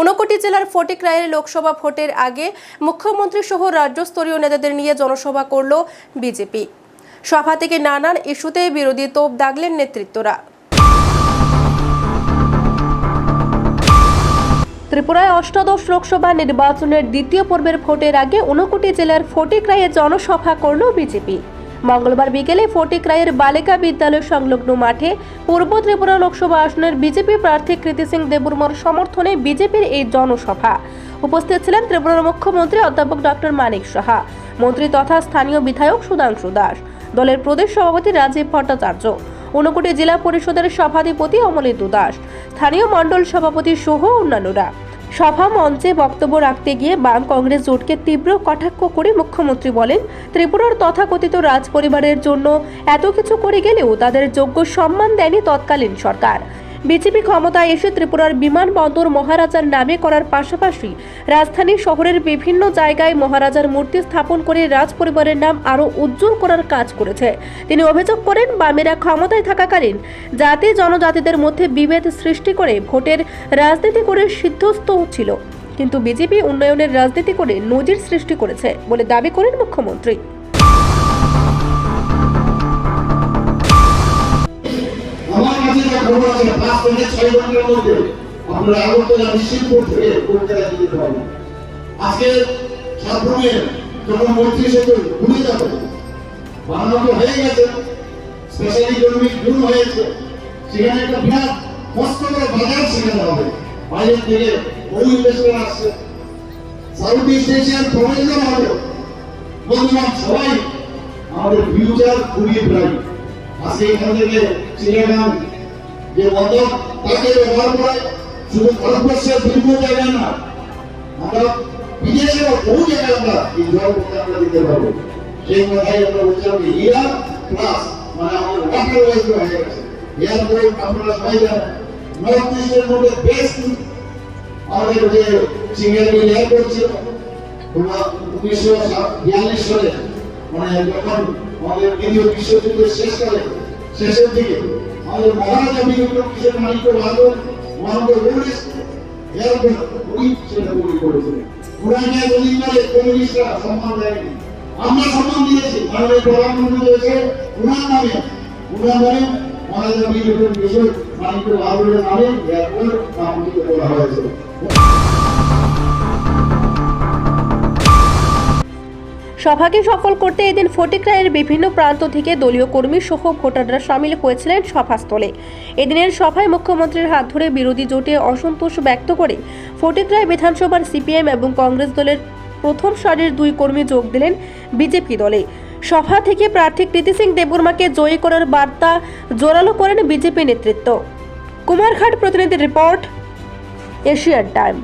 ঊনকোটি জেলার ফটিক রায়ের লোকসভা ভোটের আগে মুখ্যমন্ত্রী সহ রাজ্যস্তরীয় নেতাদের নিয়ে জনসভা করল বিজেপি। সভা থেকে নানান ইস্যুতে বিরোধী তোপ দাগলেন নেতৃত্বরা। ত্রিপুরায় অষ্টাদশ লোকসভা নির্বাচনের দ্বিতীয় পর্বের ভোটের আগে ঊনকোটি জেলার ফটিক রায়ে জনসভা করল বিজেপি। মঙ্গলবার বিকেলে ফটিক রায়ের বালিকা বিদ্যালয় সংলগ্ন মাঠে পূর্ব ত্রিপুরা লোকসভা আসনের বিজেপি প্রার্থী কৃতি সিং দেববর্মার সমর্থনে বিজেপির এই জনসভা। উপস্থিত ছিলেন ত্রিপুরার মুখ্যমন্ত্রী অধ্যাপক ডক্টর মানিক সাহা, মন্ত্রী তথা স্থানীয় বিধায়ক সুধাংশু দাস, দলের প্রদেশ সভাপতি রাজীব ভট্টাচার্য, ঊনকোটি জেলা পরিষদের সভাধিপতি অমলিতু দাস, স্থানীয় মণ্ডল সভাপতি সহ অন্যান্যরা। সভা মঞ্চে বক্তব্য রাখতে গিয়ে বাম কংগ্রেস জোটকে তীব্র কটাক্ষ করে মুখ্যমন্ত্রী বলেন, ত্রিপুরার তথাকথিত রাজ পরিবারের জন্য এত কিছু করে গেলেও তাদের যোগ্য সম্মান দেয়নি তৎকালীন সরকার। বিজেপি ক্ষমতায় এসে ত্রিপুরার বিমানবন্দর মহারাজার নামে করার পাশাপাশি রাজধানী শহরের বিভিন্ন জায়গায় মহারাজার মূর্তি স্থাপন করে রাজ পরিবারের নাম আরও উজ্জ্বল করার কাজ করেছে। তিনি অভিযোগ করেন, বামেরা ক্ষমতায় থাকাকালীন জাতি জনজাতিদের মধ্যে বিভেদ সৃষ্টি করে ভোটের রাজনীতি করে সিদ্ধস্ত ছিল। কিন্তু বিজেপি উন্নয়নের রাজনীতি করে নজির সৃষ্টি করেছে বলে দাবি করেন মুখ্যমন্ত্রী। যা খবর আছে পাঁচ থেকে ছয় ঘণ্টার মধ্যে আপনারা আগরতলা নিশ্চিতপুর থেকে কলকাতা যেতে পারবেন আজকে সাতভূমে যখন মন্ত্রী সেতু ঘুরে যাবে, বানানো তো হয়ে গেছে স্পেশাল ইকোনমিক জোন হয়েছে, সেখানে একটা বিরাট মস্ত বড় বাজার সেখানে হবে। বাইরের থেকে বহু ইনভেস্টর আসছে। সাউথ ইস্ট এশিয়ার প্রয়োজন হবে। বন্ধুবান সবাই আমাদের ফিউচার খুবই ব্রাইট আজকে এখান থেকে চিড়িয়াখান যে বন্দর তাকে ব্যবহার করে শুধু ভারতবর্ষের বিভিন্ন জায়গায় না আমরা বিদেশের বহু জায়গায় আমরা এই জল আমরা দিতে পারব। সেই কথাই আমরা বলছিলাম যে ইয়ার প্লাস মানে আমাদের ওয়াটার ওয়েজ হয়ে গেছে। এয়ারপোর্ট আপনারা সবাই জানেন নর্থ ইস্টের মধ্যে বেস্ট আমাদের যে সিঙ্গেল ছিল উনিশশো বিয়াল্লিশ সালে মানে যখন আমাদের দ্বিতীয় বিশ্বযুদ্ধের শেষকালে শেষের দিকে আমাদের মহারাজা বিক্রম কিসের মালিক ভালো মহানগর রুলিস এয়ারপোর্ট উনি মহারাজা বিক্রম কিশোর মানিক ভালোর নামে এয়ারপোর্ট নামকরণ করা হয়েছে। সভাকে সফল করতে এদিন ফটিক রায়ের বিভিন্ন প্রান্ত থেকে দলীয় কর্মী সহ ভোটাররা সামিল হয়েছিলেন সভাস্থলে। এদিনের সভায় মুখ্যমন্ত্রীর হাত ধরে বিরোধী জোটে অসন্তোষ ব্যক্ত করে ফটিক রায় বিধানসভার সিপিএম এবং কংগ্রেস দলের প্রথম সারির দুই কর্মী যোগ দিলেন বিজেপি দলে। সভা থেকে প্রার্থী কৃতি সিং দেববর্মাকে জয়ী করার বার্তা জোরালো করেন বিজেপি নেতৃত্ব। কুমারঘাট প্রতিনিধি রিপোর্ট, এশিয়ান টাইম।